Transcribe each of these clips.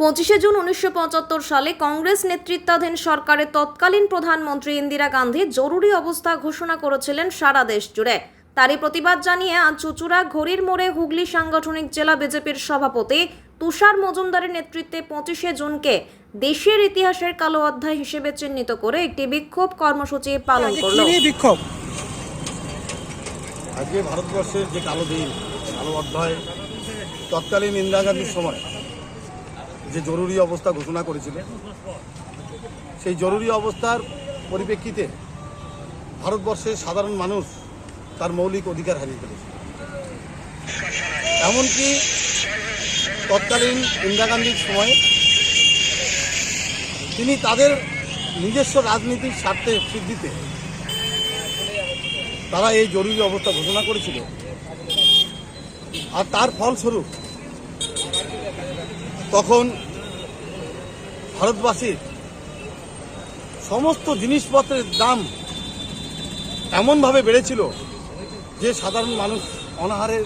পঁচিশে জুন উনিশশো পঁচাত্তর সালে কংগ্রেস নেতৃত্বাধীন সরকারের তৎকালীন প্রধানমন্ত্রী ইন্দিরা গান্ধী জরুরি অবস্থা ঘোষণা করেছিলেন সারা দেশ জুড়ে। তারই প্রতিবাদ জানিয়ে আজ চুচুড়া ঘড়ির মোড়ে হুগলি সাংগঠনিক জেলা বিজেপির সভাপতি তুষার মজুমদারের নেতৃত্বে পঁচিশে জুনকে দেশের ইতিহাসের কালো অধ্যায় হিসেবে চিহ্নিত করে একটি বিক্ষোভ কর্মসূচি পালন করল। বিক্ষোভ? আজকে ভারতবর্ষের যে কালো দিন কালো অধ্যায় তৎকালীন ইন্দিরা গান্ধীর সময় যে জরুরি অবস্থা ঘোষণা করেছিল সেই জরুরি অবস্থার পরিপ্রেক্ষিতে ভারতবর্ষের সাধারণ মানুষ তার মৌলিক অধিকার হারিয়ে ফেলেছে। এমনকি তৎকালীন ইন্দিরা গান্ধীর সময়ে তিনি তাদের নিজস্ব রাজনীতির স্বার্থে সিদ্ধিতে তারা এই জরুরি অবস্থা ঘোষণা করেছিল। আর তার ফলস্বরূপ তখন ভারতবাসীর সমস্ত জিনিসপত্রের দাম এমনভাবে বেড়েছিল যে সাধারণ মানুষ অনাহারে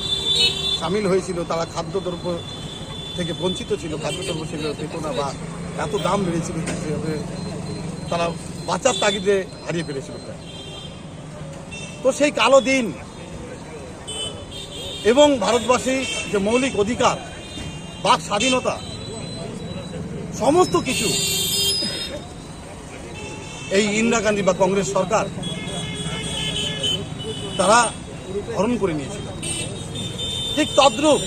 সামিল হয়েছিল, তারা খাদ্যদ্রব্য থেকে বঞ্চিত ছিল, খাদ্যদ্রব্য সেভাবে পেত না বা এত দাম বেড়েছিল তারা বাঁচার তাগিদে হারিয়ে ফেলেছিল। তো সেই কালো দিন এবং ভারতবাসী যে মৌলিক অধিকার, বাক স্বাধীনতা সমস্ত কিছু। এই ইন্দিরা গান্ধী বা কংগ্রেস সরকার, তারা হরণ করে নিয়েছিল। ঠিক তদ্রূপ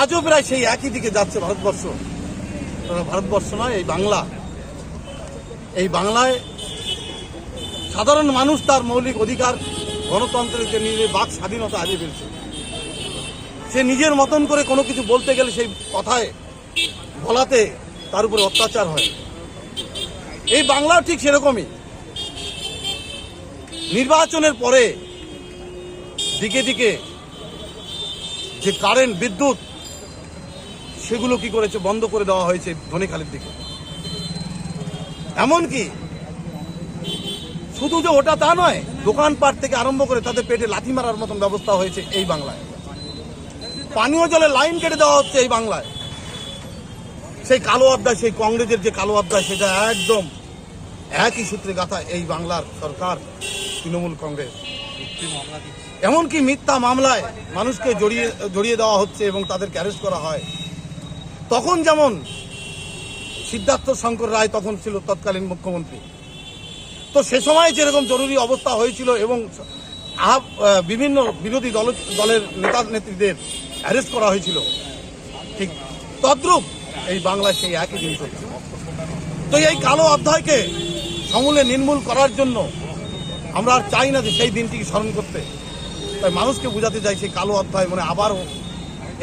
আজও প্রায় সেই একই দিকে যাচ্ছে ভারতবর্ষ। ভারতবর্ষ নয়, এই বাংলা। এই বাংলায় সাধারণ মানুষ তার মৌলিক অধিকার, গণতন্ত্রের যে নিজের বাক স্বাধীনতা হারিয়ে ফেলছে। সে নিজের মতন করে কোনো কিছু বলতে গেলে সেই কথায় বলাতে তার উপরে অত্যাচার হয়। এই বাংলাও ঠিক সেরকমই। নির্বাচনের পরে দিকে দিকে যে কারেন্ট বিদ্যুৎ, সেগুলো কি করেছে, বন্ধ করে দেওয়া হয়েছে ধনেখালির দিকে। এমনকি শুধু যে ওটা তা নয়, দোকানপাট থেকে আরম্ভ করে তাদের পেটে লাথি মারার মতন ব্যবস্থা হয়েছে এই বাংলায়। পানীয় জলের লাইন কেটে দেওয়া হচ্ছে এই বাংলায়। সেই কালো অধ্যায় সেই কংগ্রেসের যে কালো অধ্যায় সেটা একদম একই সূত্রে গাথা এই বাংলার সরকার, তৃণমূল কংগ্রেস। এমনকি মিথ্যা মামলায় মানুষকে জড়িয়ে জড়িয়ে দেওয়া হচ্ছে এবং তাদেরকে অ্যারেস্ট করা হয়। তখন যেমন সিদ্ধার্থ শঙ্কর রায় তখন ছিল তৎকালীন মুখ্যমন্ত্রী। তো সে সময় যেরকম জরুরি অবস্থা হয়েছিল এবং বিভিন্ন বিরোধী দল, দলের নেতা নেত্রীদের অ্যারেস্ট করা হয়েছিল। ঠিক তদ্রূপ এই বাংলায় সেই একই জিনিস হচ্ছে তো এই কালো অধ্যায়কে সমূলে নির্মূল করার জন্য আমরা আর চাই না যে সেই দিনটিকে স্মরণ করতে। তাই মানুষকে বোঝাতে চাই সেই কালো অধ্যায় মানে আবারও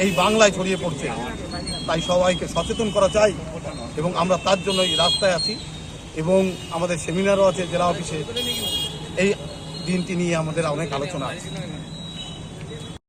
এই বাংলায় ছড়িয়ে পড়ছে। তাই সবাইকে সচেতন করা চাই এবং আমরা তার জন্য এই রাস্তায় আছি এবং আমাদের সেমিনারও আছে জেলা অফিসে। এই দিনটি নিয়ে আমাদের অনেক আলোচনা আছে।